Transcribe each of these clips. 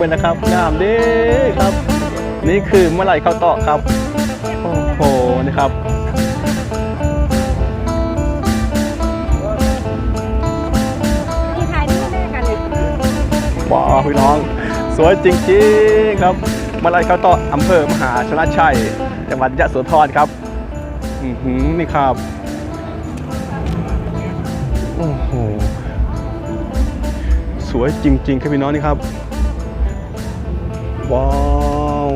เบิ่งนะครับงามด้ครับ นี่คือเมื่อไหร่เข้าต่อครับ โอ้โหนี่ครับมีขายที่แม่กันเลยว้าวพี่น้อง สวยจริงๆครับเมื่อไหร่เข้าต่ออำเภอมหาชนะชัยจังหวัดยะโสธรครับอือหือนี่ครับโอ้โหสวยจริงๆครับพี่น้องนี่ครับ ว้าว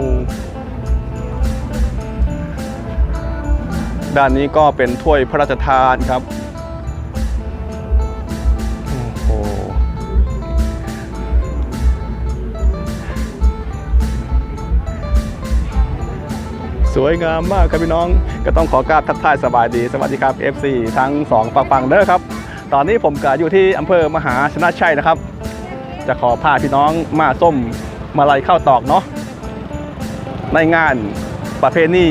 ด้านนี้ก็เป็นถ้วยพระราชทานครับโอ้โหสวยงามมากครับพี่น้องก็ต้องขอกราบทักทายสบายดี สวัสดีครับ FC ทั้งสองฝั่งฝั่งเด้อครับ ตอนนี้ผมก็อยู่ที่อำเภอมหาชนะชัยนะครับ จะขอพาพี่น้องมาส้ม มาลัยข้าวตอกเนาะในงานประเพณี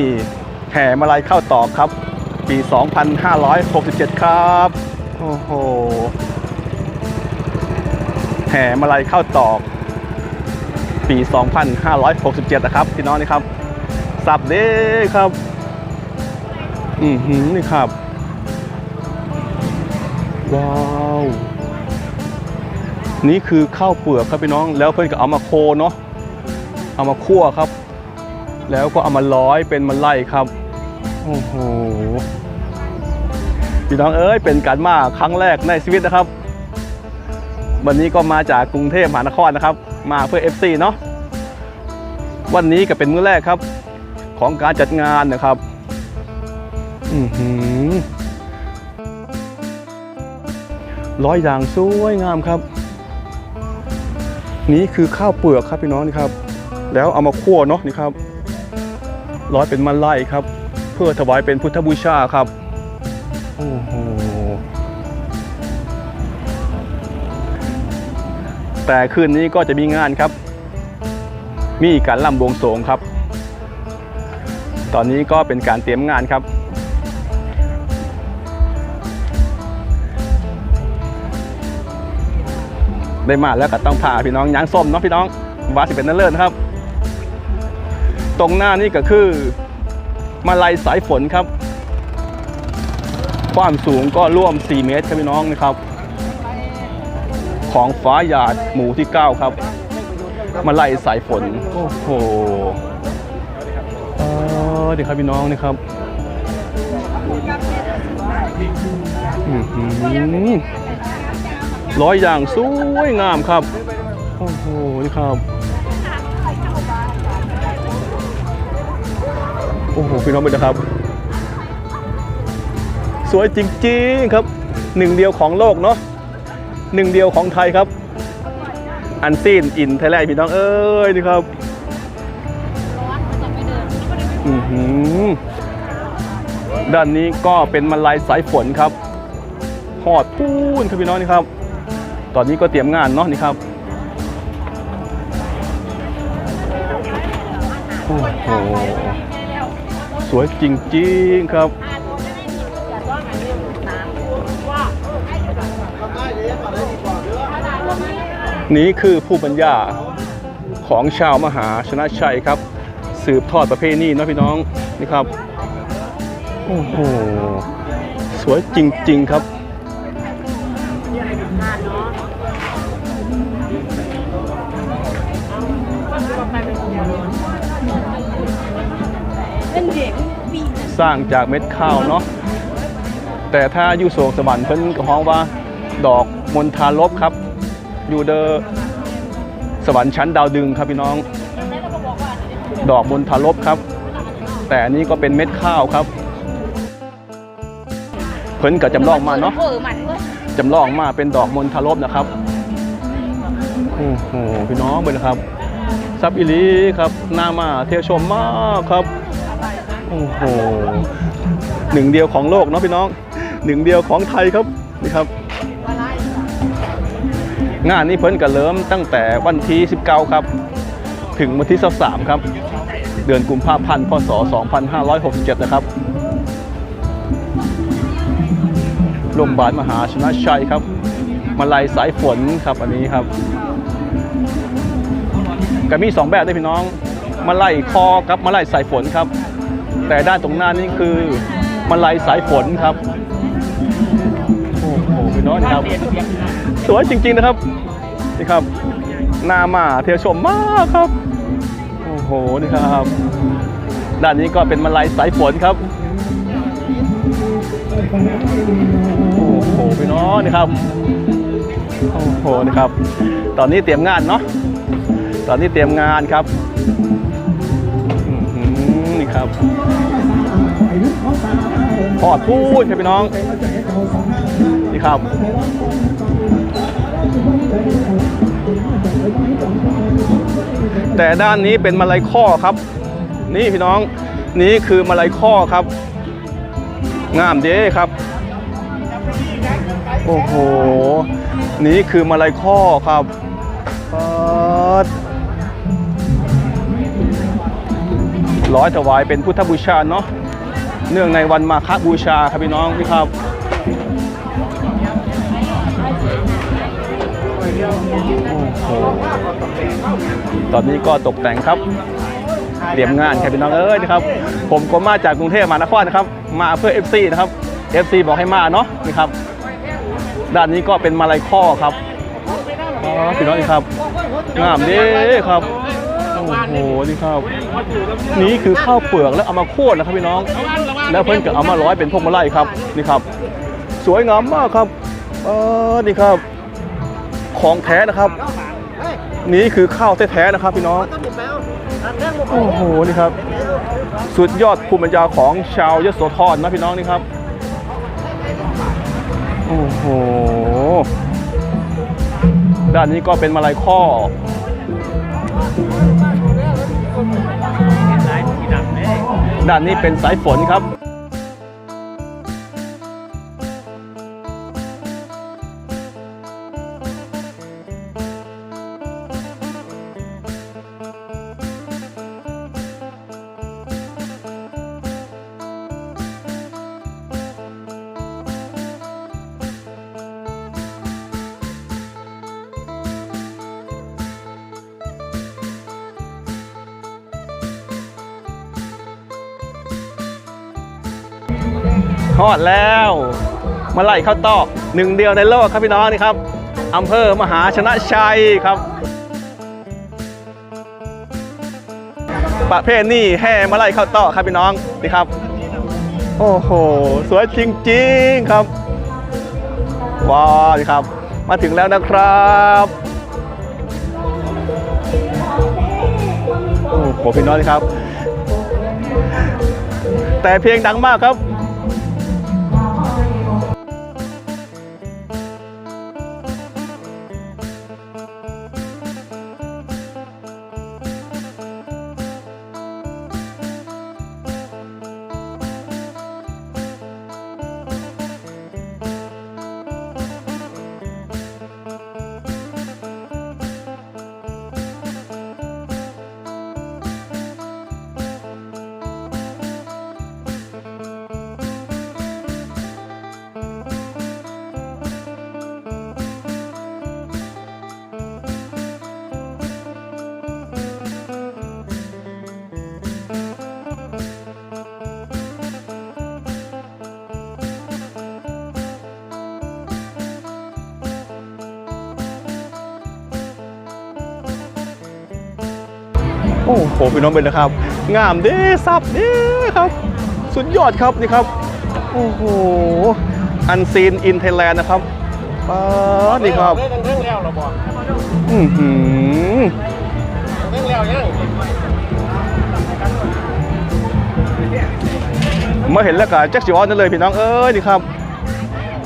แห่มาลัยข้าวตอกครับ ปี 2567 ครับโอ้โหแห่มาลัยข้าวตอก ปี 2567 นะครับพี่น้องนี่ครับ สับเด้ครับ อือหือนี่ครับ ว้าว นี่คือข้าวเปลือกครับพี่น้อง แล้วเพื่อนก็เอามาโคเนาะเอามาคั่วครับ แล้วก็เอามาร้อยเป็นมันไล่ครับโอ้โหพี่น้องเอ้ยเป็นการมาครั้งแรกในชีวิตนะครับ วันนี้ก็มาจากกรุงเทพมหานครนะครับ มาเพื่อ FC เนาะวันนี้ก็เป็นมื้อแรกครับ ของการจัดงานนะครับ อือหือร้อยอย่างสวยงามครับ นี่คือข้าวเปลือกครับพี่น้องนี่ครับ แล้วเอามาคั่วเนาะนี่ครับร้อยเป็นมาไล่ครับ เพื่อถวายเป็นพุทธบูชาครับโอ้โหแต่คืนนี้ก็จะมีงานครับ มีการล่ำบวงสรวงครับ ตอนนี้ก็เป็นการเตรียมงานครับ ได้มาแล้วก็ต้องพาพี่น้องยางส้มเนาะพี่น้องวาสิเป็นนั่นเลิศนะครับ ตรงหน้านี่ก็คือมาลัยสายฝนครับ ความสูงก็ร่วม 4 เมตรครับพี่น้องนะครับ ของฟ้าหยาดหมู่ที่ 9 ครับ มาลัยสายฝน โอ้โหเออเดี๋ยวครับพี่น้องนี่ครับอื้อหือ ร้อยอย่างสวยงามครับ โอ้โห นี่ครับ โอ้โห พี่น้องไปนะครับ สวยจริงๆครับ หนึ่งเดียวของโลกเนาะ หนึ่งเดียวของไทยครับ อันซีนอินไทยแลนด์พี่น้องเอ้ยนี่ครับอือหือด้านนี้ก็เป็นมาลายสายฝนครับหอดพูนครับพี่น้องนี่ครับ ตอนนี้ก็เตรียมงานเนาะนี่ครับโอ้โหสวยจริงๆครับนี้คือผู้บรรยาของชาวมหาชนะชัยครับ สืบทอดประเพณีนะพี่น้องนี่ครับ โอ้โห สวยจริง ๆ ครับ สร้างจากเม็ดข้าวเนาะแต่ถ้าอยู่โศกสวรรค์เพิ่นก็ฮ้องว่าดอกมณฑาลบครับ อยู่เดอสวรรค์ชั้นดาวดึงครับพี่น้อง ดอกมณฑาลบครับ แต่อันนี้ก็เป็นเม็ดข้าวครับ เพิ่นก็จำลองมาเนาะจำลองมาเป็นดอกมณฑาลบนะครับโอ้โหพี่น้องเบิ่งนะครับ ซับอิลีครับหน้ามาเที่ยวชมมากครับโอ้โหหนึ่งเดียวของโลกเนาะพี่น้องหนึ่งเดียวของไทยครับนี่ครับ งานนี้เพิ่นก็เริ่มตั้งแต่วันที่ 19 ครับ ถึงวันที่ 23 ครับ เดือนกุมภาพันธ์พศ 2567 นะครับโรงพยาบาลมหาชนะชัยครับมาลัยสายฝนครับอันนี้ครับ ก็มีสองแบบด้วยพี่น้องมาไล่คอกับมาไล่สายฝนครับ แต่ด้านตรงหน้านี่คือมาไล่สายฝนครับโอ้โหพี่น้องนี่ครับ สวยจริงๆนะครับนี่ครับหนามาเที่ยวชมมากครับโอ้โหนี่ครับ ด้านนี้ก็เป็นมาลายสายฝนครับโอ้โหพี่น้องนี่ครับโอ้โหนี่ครับ ตอนนี้เตรียมงานเนาะ ตอนนี้เตรียมงานครับอือหือนี่ครับพอดพูดครับพี่น้อง นี่ครับแต่ด้านนี้เป็นมาลัยข้อครับ นี่พี่น้องนี่คือมาลัยข้อครับ งามเด้ครับ โอ้โห นี่คือมาลัยข้อครับ ร้อยถวายเป็นพุทธบูชาเนาะเนื่องในวันมาฆบูชาครับพี่น้องพี่ครับโอ้โหตอนนี้ก็ตกแต่งครับ เตรียมงานครับพี่น้องเอ้ยนะครับ ผมก็มาจากกรุงเทพมหานครนะครับ มาเพื่อ FC นะครับ FC บอกให้มาเนาะนี่ครับ ด้านนี้ก็เป็นมาลายข้อครับอ๋อพี่น้องนี่ครับงามด้ครับโอ้โหนี่ครับ นี่คือข้าวเปลือกแล้วเอามาโค่นนะครับพี่น้อง แล้วเพิ่นก็เอามาร้อยเป็นพวงมาลัยครับนี่ครับ สวยงามมากครับเออนี่ครับ ของแท้นะครับ นี่คือข้าวแท้ๆนะครับพี่น้องโอ้โหนี่ครับ สุดยอดภูมิปัญญาของชาวยโสธรนะพี่น้องนี่ครับโอ้โหด้านนี้ก็เป็นมาลายข้อ ด้านนี้เป็นสายฝนครับ อดแล้ว มาไล่ข้าวตอกหนึ่งเดียวในโลกครับพี่น้องนี่ครับอำเภอมหาชนะชัยครับ ประเภทนี้แห่มาไล่ข้าวตอกครับพี่น้องนี่ครับ โอ้โห สวยจริงๆครับว้าวนี่ครับ มาถึงแล้วนะครับโอ้โหพี่น้องนี่ครับ แต่เพลงดังมากครับ โอ้โหพี่น้องเป็นนะครับ งามเด้ซับเด้ครับ สุดยอดครับนี่ครับโอ้โหอันซีนอินไทยแลนด์นะครับป๊าดนี่ครับเรื่องเรื่องแล้วเราบอกอือหือเรื่องแล้วยังมาเห็นแล้วก็แจ็คจิออนนั่นเลยพี่น้องเอ้ยนี่ครับ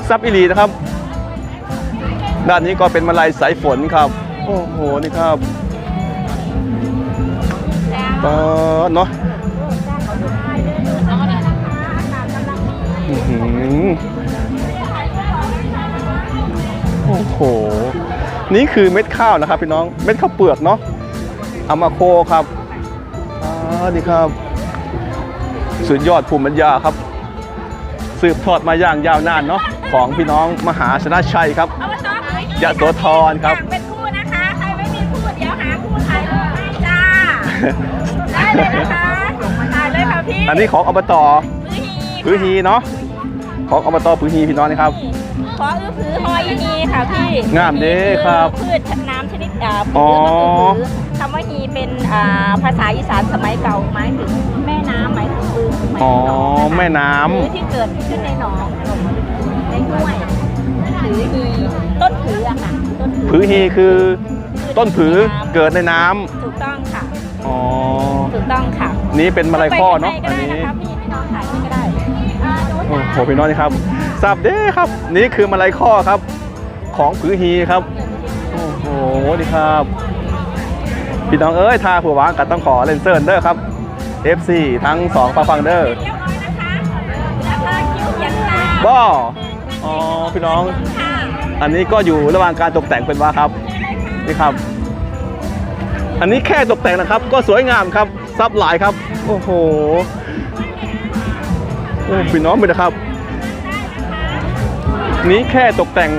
ซับอีหลีนะครับ ด้านนี้ก็เป็นมาลายสายฝนครับ โอ้โหนี่ครับ ป๊าดเนาะอือหือโอ้โห นี่คือเม็ดข้าวนะครับพี่น้อง เม็ดข้าวเปลือกเนาะเอามาโคครับอ่านี่ครับ สุดยอดภูมิปัญญาครับ สืบทอดมาอย่างยาวนานเนาะ ของพี่น้องมหาชนะชัยครับเอามาต่อยะโสธรครับ เป็นคู่นะคะ ใครไม่มีคู่เดี๋ยวหาคู่ถ่ายรูปให้จ้ได้ เลยนะคะถ่ายเลยค่ะพี่อันนี้ของอบตพื้นที่พื้นฮีเนาะของอบตพื้นฮีพี่น้องนะครับ ขออื้อผือหอยฮีค่ะพี่งามเด้ครับพืชน้ำชนิดอ่าอ๋พือชก็คือผือคำว่าฮีเป็นอ่าภาษาอีสานสมัยเก่าหมายถึงแม่น้ำหมายถึงบือหมายอ๋อถึงหนองนะคะแม่น้ผือที่เกิดขึ้นในหนองในห้วยผือฮีต้นผืออะค่ะต้นำผือฮีคือต้นผือเกิดในน้ำถูกต้องค่ะ อ๋อ ถูกต้องค่ะนี้เป็นมะไรข้อเนาะไปอันได้นี้นะคะพี่ให้น้องถ่ายนี่ก็ได้อ่าดูโอ้โหพี่น้องนี่ครับทราบเด้ครับ นี่คือมะไรข้อครับ ของผือฮีครับโอ้โหดีครับพี่น้องเอ้ยทาผัววางกัต้องขอเลนเซอร์เด้อครับ FC ทั้งสองฟังฟังเด้อเรียบร้อยนะคะแล้วก็คิ้วยันตาบ่อ๋อพี่น้องค่ะอันนี้ก็อยู่ระหว่างการตกแต่งเป็นว่าครับ นี่ครับ อันนี้แค่ตกแต่งนะครับ ก็สวยงามครับซับหลายครับ โอ้โหโอ้พี่น้องไปนะครับ นี้แค่ตกแต่ง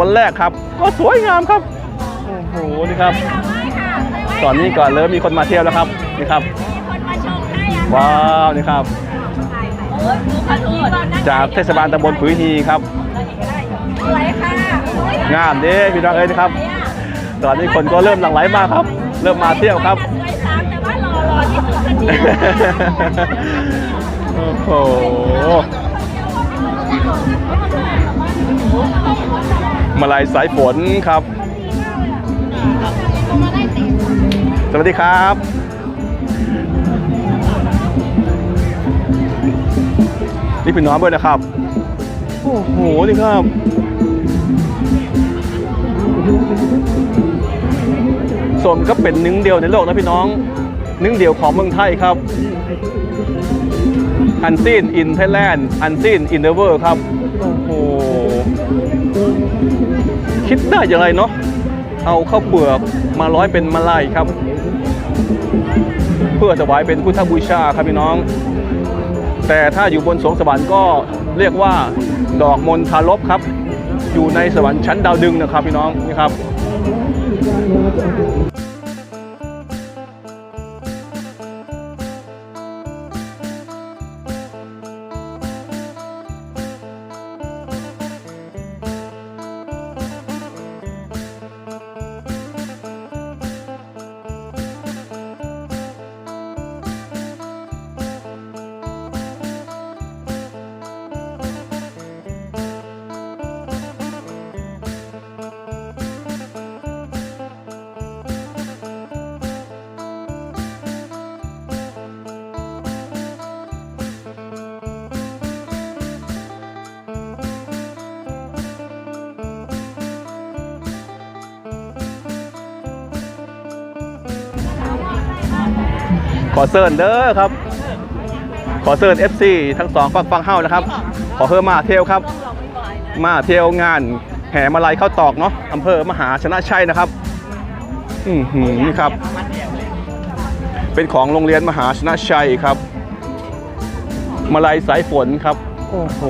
วันแรกครับ ก็สวยงามครับ โอ้โหนี่ครับ ตอนนี้ก่อนเริ่มมีคนมาเที่ยวแล้วครับนี่ครับมีคนมาชมให้อะว้าวนี่ครับ จากเทศบาลตำบลผือฮีครับ งามเด้พี่น้องเอ้ยนะครับ ตอนนี้คนก็เริ่มหลั่งไหลมาครับ เริ่มมาเที่ยวครับสวยสามแต่ว่ารอรอที่สุดกันดีโอ้โหมาลายสายฝนครับ สวัสดีครับนี่เป็นน้องเบิร์นะครับ โอ้โห นี่ครับ สมก็เป็นหนึ่งเดียวในโลกนะพี่น้องหนึ่งเดียวของเมืองไทยครับอันซีนอินไทยแลนด์อันซีนอินเดเวอร์ครับโอ้โหคิดได้อย่างไรเนาะเอาข้าวเปลือกมาร้อยเป็นมาลายครับ เพื่อถวายเป็นพุทธบูชาครับพี่น้อง แต่ถ้าอยู่บนสวงสวรรค์ก็เรียกว่าดอกมณฑารบครับ อยู่ในสวรรค์ชั้นดาวดึงนะครับพี่น้องนี่ครับ ขอเซิร์นเด้อครับ ขอเซิร์น FC ทั้งสองฟังฟังเฮ้านะครับ ขอเพิ่มมาเที่ยวครับ มาเที่ยวงานแห่มาลัยเข้าตอกเนาะอำเภอมหาชนะชัยนะครับ อือหือนี่ครับ เป็นของโรงเรียนมหาชนะชัยครับ มาลัยสายฝนครับ โอ้โห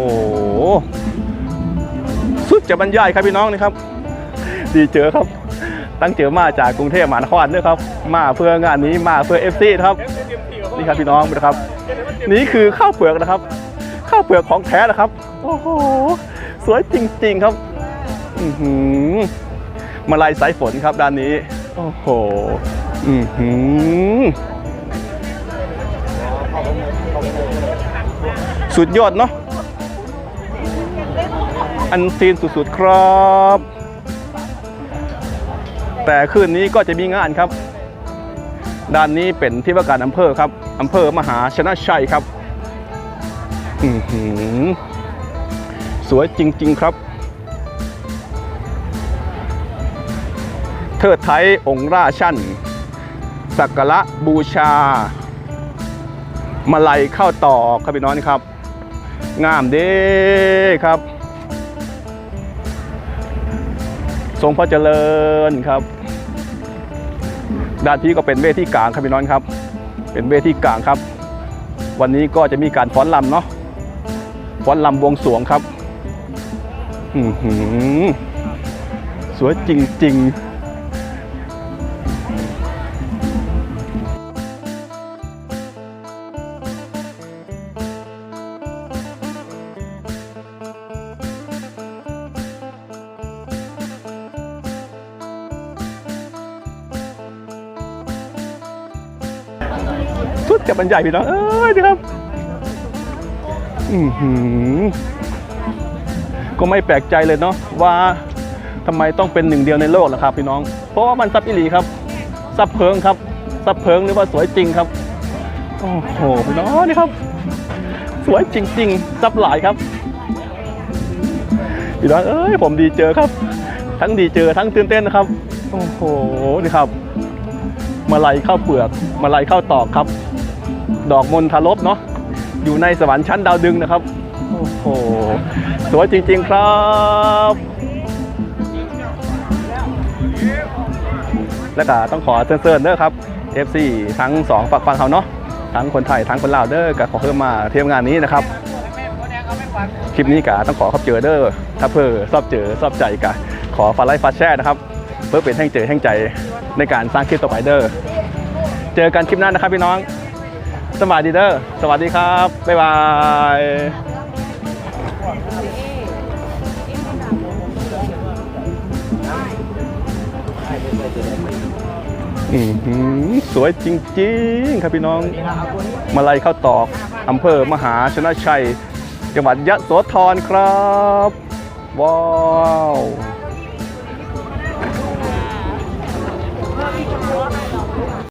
สุดจะบรรยายครับพี่น้องนี่ครับ ดีเจอครับ ตั้งเจอมาจากกรุงเทพมหานครด้วยครับ มาเพื่องานนี้มาเพื่อ FC ครับ นี่ครับพี่น้องนะครับ นี่คือข้าวเปลือกนะครับ ข้าวเปลือกของแท้นะครับ โอ้โห สวยจริง ๆ ครับอือหือมาลายสายฝนครับด้านนี้ โอ้โห อือหือสุดยอดเนาะ อันซีนสุดๆครับ แต่คืนนี้ก็จะมีงานครับ ด้านนี้เป็นที่ว่าการอำเภอครับ อำเภอมหาชนะชัยครับสวยจริง ๆ ครับ เทิดไทยองค์ราชันสักการะบูชา มาลัยเข้าต่อครับพี่น้องครับ งามเด้ครับ ทรงพระเจริญครับด้านที่ก็เป็นเวทีกลางครับพี่น้องครับ เป็นเวทีกลางครับ วันนี้ก็จะมีการฟ้อนลำเนาะฟ้อนลำบวงสวงครับอือหือสวยจริงๆ สุดจะบรรยายพี่น้องเอ้ยดีครับอือหือก็ไม่แปลกใจเลยเนาะว่าทำไมต้องเป็นหนึ่งเดียวในโลกล่ะครับพี่น้อง เพราะว่ามันซับอิลีครับซับเพิงครับซับเพิงหรือว่าสวยจริงครับโอ้โหพี่น้องนี่ครับ สวยจริงๆซับหลายครับพี่น้องเอ้ยผมดีเจอครับ ทั้งดีเจอทั้งตื่นเต้นนะครับโอ้โหนี่ครับ มาลัยข้าวเปลือกมาลัยข้าวตอกครับ ดอกมณฑลบเนาะอยู่ในสวรรค์ชั้นดาวดึงนะครับ โอ้โห สวยจริง ๆครับ แล้วก็ต้องขอเซิร์นๆเด้อครับ FC ทั้งสองฝักฟังเขาเนาะทั้งคนไทยทั้งคนลาวเด้อก็ขอเพิ่มมาเทียมงานนี้นะครับ คลิปนี้กะต้องขอขอบเจอเด้อถ้าเพื่อชอบเจอชอบใจกะขอฟาไลค์ฟาแชร์นะครับ เพื่อเป็นแห่งเจอแห่งใจในการสร้างคลิปต่อไปเด้อเจอกันคลิปหน้านะครับพี่น้อง สวัสดีเด้อสวัสดีครับ บ๊ายบายอือหือสวยจริงๆ ครับพี่น้อง มาลัยเข้าวตอกอำเภอมหาชนะชัย จังหวัดยะโสธรครับ ว้าว